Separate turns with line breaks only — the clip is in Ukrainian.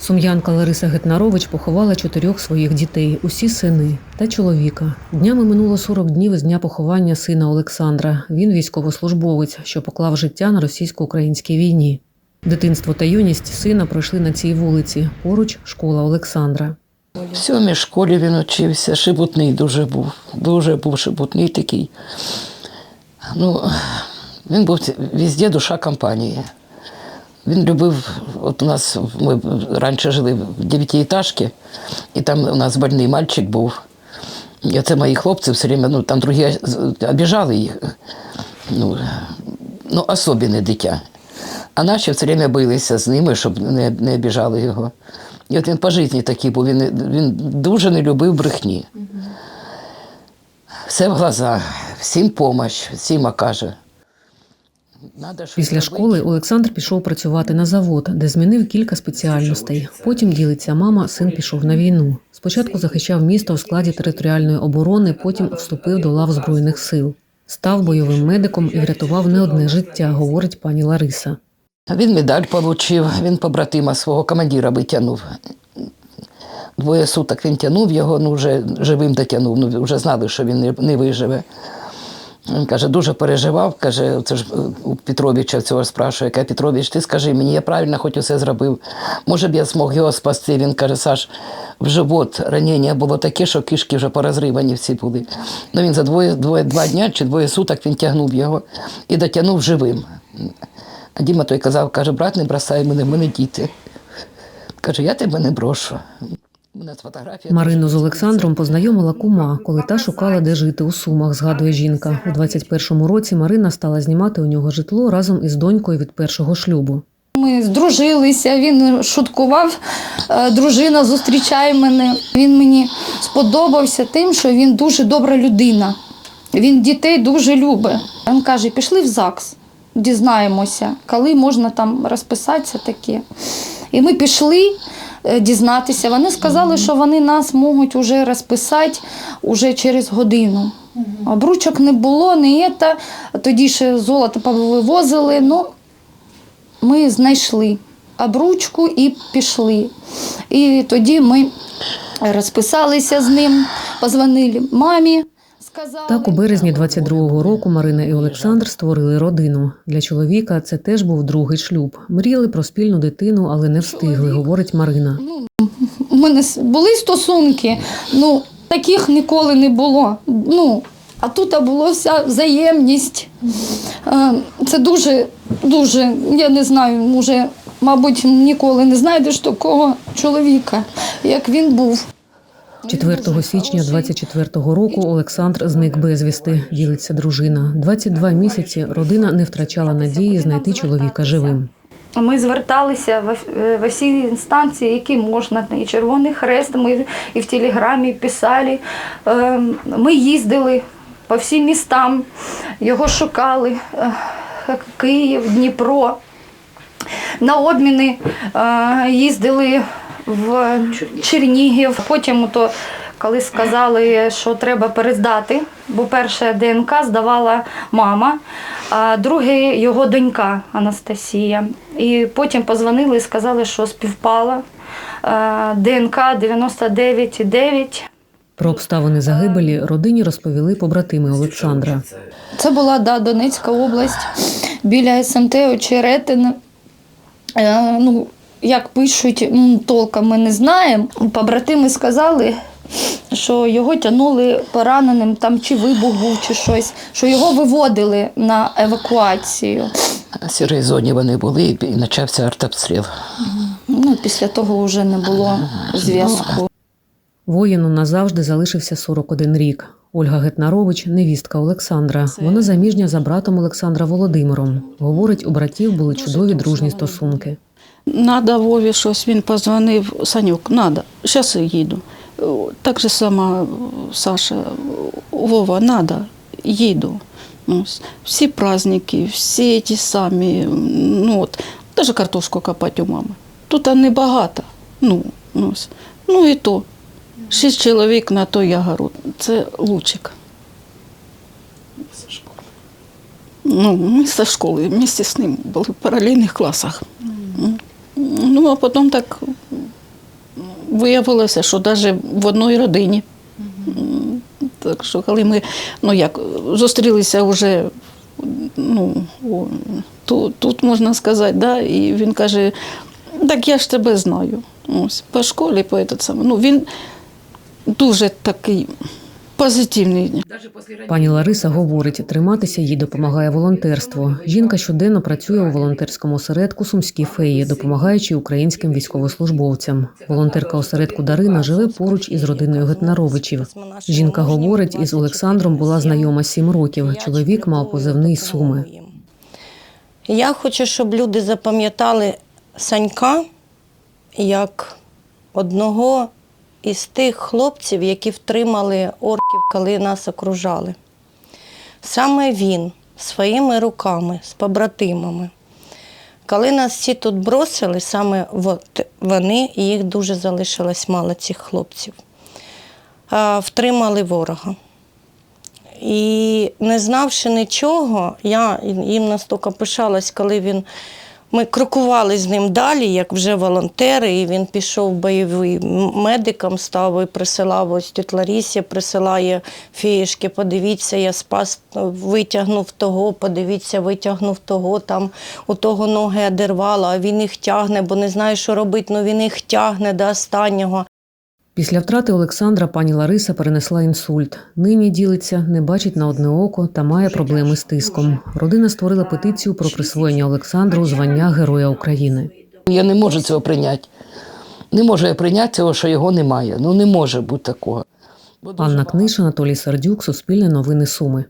Сум'янка Лариса Гетнарович поховала чотирьох своїх дітей, усі сини та чоловіка. Днями минуло 40 днів із дня поховання сина Олександра. Він військовослужбовець, що поклав життя на російсько-українській війні. Дитинство та юність сина пройшли на цій вулиці. Поруч школа Олександра.
В сьомій школі він учився, шебутний дуже був. Дуже був шебутний такий. Ну, він був везде душа компанії. Він любив, от у нас ми раніше жили в дев'ятиэтажці, і там у нас больний мальчик був. І це мої хлопці все время, ну там другі обіжали їх. Ну, ну особливе дитя. А наші все время билися з ними, щоб не, не обіжали його. І от він по житті такий був, він, він дуже не любив брехні. Все в глаза, всім помощь, всім окаже.
Після школи Олександр пішов працювати на завод, де змінив кілька спеціальностей. Потім ділиться мама, син пішов на війну. Спочатку захищав місто в складі територіальної оборони, потім вступив до лав збройних сил. Став бойовим медиком і врятував не одне життя, говорить пані Лариса.
Він медаль отримав, він побратима свого командира витягнув. Двоє суток він тягнув його, ну вже живим дотягнув, ну вже знали, що він не виживе. Він каже, дуже переживав, каже, це ж е, у Петровича цього спрашує, каже, Петрович, ти скажи мені, я правильно хоч усе зробив. Може б я змог його спасти. Він каже, Саш, в живот ранення було таке, що кишки вже порозривані всі були. Ну він за двоє, двоє, два дня чи двоє суток він тягнув його і дотягнув живим. А Діма той казав, каже, брат, не бросай мене, в мене діти. Каже, я тебе не брошу.
Марину з Олександром познайомила кума, коли та шукала, де жити у Сумах, згадує жінка. У 21-му році Марина стала знімати у нього житло разом із донькою від першого шлюбу.
Ми здружилися, він шуткував, е, дружина зустрічає мене. Він мені сподобався тим, що він дуже добра людина. Він дітей дуже любить. Він каже, пішли в ЗАГС, дізнаємося, коли можна там розписатися таке. І ми пішли дізнатися. Вони сказали, що вони нас можуть уже розписати уже через годину. Обручок не було, не це. Тоді ще золото повивозили. Ну, ми знайшли обручку і пішли. І тоді ми розписалися з ним, позвонили мамі.
Так, у березні 22-го року Марина і Олександр створили родину. Для чоловіка це теж був другий шлюб. Мріяли про спільну дитину, але не встигли, говорить Марина.
у мене були стосунки, ну таких ніколи не було. Ну, а тут була вся взаємність. Е, Це дуже, дуже, я не знаю, може, мабуть, ніколи не знайдеш такого чоловіка, як він був.
4 січня 24-го року Олександр зник безвісти, ділиться дружина. 22 місяці родина не втрачала надії знайти чоловіка живим.
Ми зверталися в, е, в всі інстанції, які можна, і Червоний Хрест, ми і в телеграмі писали. Е, Ми їздили по всім містам, його шукали. Е, Київ, Дніпро. На обміни е, їздили в Чернігів. Потім, то, коли сказали, що треба перездати, бо перше ДНК здавала мама, а друге його донька Анастасія. І потім позвонили і сказали, що співпала. ДНК 99,9.
Про обставини загибелі родині розповіли побратими Олександра.
Це була да, Донецька область біля СМТ Очеретин. Е, ну, як пишуть, толком ми не знаємо. Побратими сказали, що його тягнули пораненим, там чи вибух був, чи щось, що його виводили на евакуацію.
В сірій зоні вони були і і почався артобстріл.
Ну, після того вже не було зв'язку.
Воїну назавжди залишився 41 рік. Ольга Гетнарович, невістка Олександра. Вона заміжня за братом Олександра Володимиром. Говорить, у братів були чудові дружні стосунки.
Надо Вові щось, він позвонив, Санюк, надо, зараз їду. Так же само Саша, Вова, надо, їду. Ось. Всі праздники, всі ті самі, ну от, навіть картошку копати у мами. Тут небагато. Ну, ось. ну і то. Шість чоловік на той огород. Це лучик. Ну, ми зі школи вместе з ним були в паралельних класах. Ну, а потім так виявилося, що навіть в одній родині. Так що, коли ми ну як, зустрілися вже ну, тут, тут можна сказати, да, і він каже, так я ж тебе знаю. Ось, по школі, по этот самий. Ну, він дуже такий позитивний.
Пані Лариса говорить, триматися їй допомагає волонтерство. Жінка щоденно працює у волонтерському осередку Сумські феї, допомагаючи українським військовослужбовцям. Волонтерка осередку Дарина живе поруч із родиною Гетнаровичів. Жінка говорить, із Олександром була знайома сім років. Чоловік мав позивний Суми.
Я хочу, щоб люди запам'ятали Санька як одного із тих хлопців, які втримали орків, коли нас окружали. Саме він своїми руками, з побратимами. Коли нас всі тут бросили, саме вони, і їх дуже залишилось мало цих хлопців, втримали ворога. І не знавши нічого, я їм настільки пишалась, коли він. Ми крокували з ним далі, як вже волонтери, і він пішов бойовий медиком, став і присилав ось тють Ларісі, присилає фієшки, подивіться, я спас, витягнув того, подивіться, витягнув того, там у того ноги одервала, а він їх тягне, бо не знає, що робити, ну він їх тягне до останнього.
Після втрати Олександра пані Лариса перенесла інсульт. Нині ділиться, не бачить на одне око та має проблеми з тиском. Родина створила петицію про присвоєння Олександру звання Героя України.
Я не можу цього прийняти. Не можу я прийняти цього, що його немає. Ну не може бути такого.
Анна Книш, Анатолій Сердюк, Суспільне новини Суми.